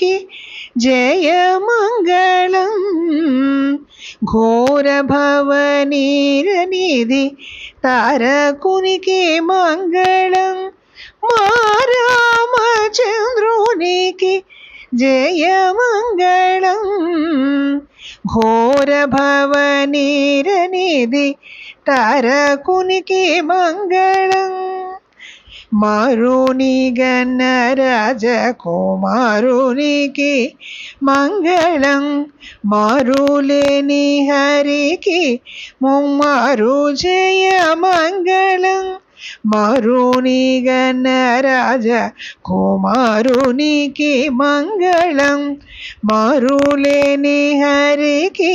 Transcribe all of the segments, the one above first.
ചന്ദ്രുനിക്ക് ജയമംഗളം. ഘോരഭവനീരനീതി താരകുനിക്ക് മംഗളം. മാരാമചന്ദ്രോനിക്ക് ജയമംഗളം. ഘോരഭവനീരനീതി താരകുനിക്ക് മംഗളം. മരുണി ഗണരാജകുമാരുനിക്ക് മംഗളം മരുലേനി ഹരിക്ക് മുമ്മാരു ജയ മംഗളം ഗണരാജ കുമാരുനിക്ക് മംഗളം മരുലേനി ഹരിക്ക്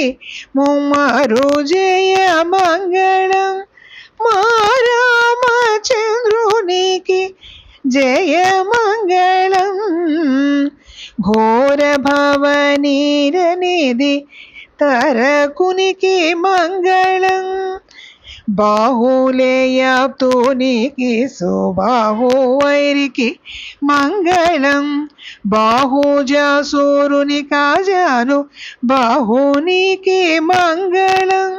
മുമ്മാരു ജയമംഗളം മാരാമചന്ദ്രുനിക്ക് घोरभवनीरनिधि तरकुनिके मङ्गलम् बाहुलेयाप्तोनिके स्वबाहो वैरिके मङ्गलं बाहुजसूरुनिकाजानु बाहुनिके मङ्गलम्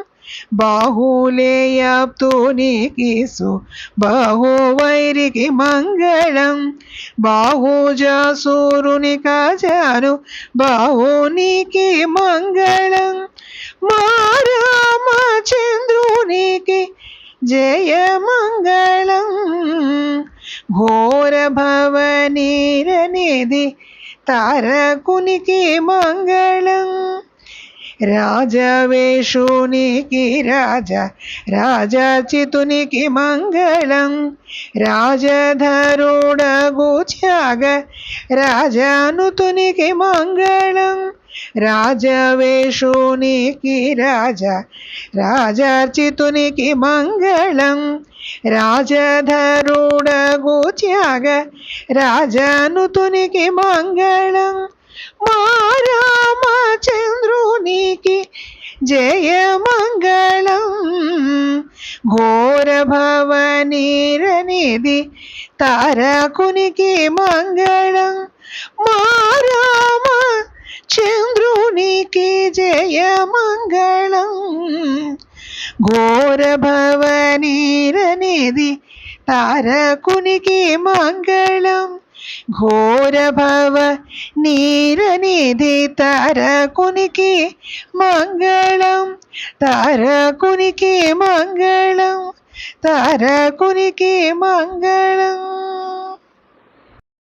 బాహులేయాప్తోనీకీసు బాహువైరికి మంగళం. బాహుజాసూరుని కాచాను బాహునికి మంగళం. మా రామచంద్రునికి జయ మంగళం. ఘోర భవనీరనిధి తారకునికి మంగళం. రాజా వేషునికి రాజా రాజా చితునికి మంగళం రాజధరుడగు త్యాగ రాజానుతునికి మంగళం రాజవేషునికి రాజా రాజార్చితునికి మంగళం రాజధరుడగు త్యాగ రాజానుతునికి మంగళం മാരാമചന്ദ്രുനിക്ക് ജയമംഗളം. ഘോരഭവനീരനിധി താരകുനിക്ക് മംഗളം. മാരാമ ചന്ദ്രുനിക്ക് ജയമംഗളം. ഘോരഭവനീരനിധി താരകുനിക്ക് മംഗളം. ഘോരഭവ നീരനിധി താരകുനികി മംഗളം. താരകുനികി മംഗളം. താരകുനികി മംഗളം.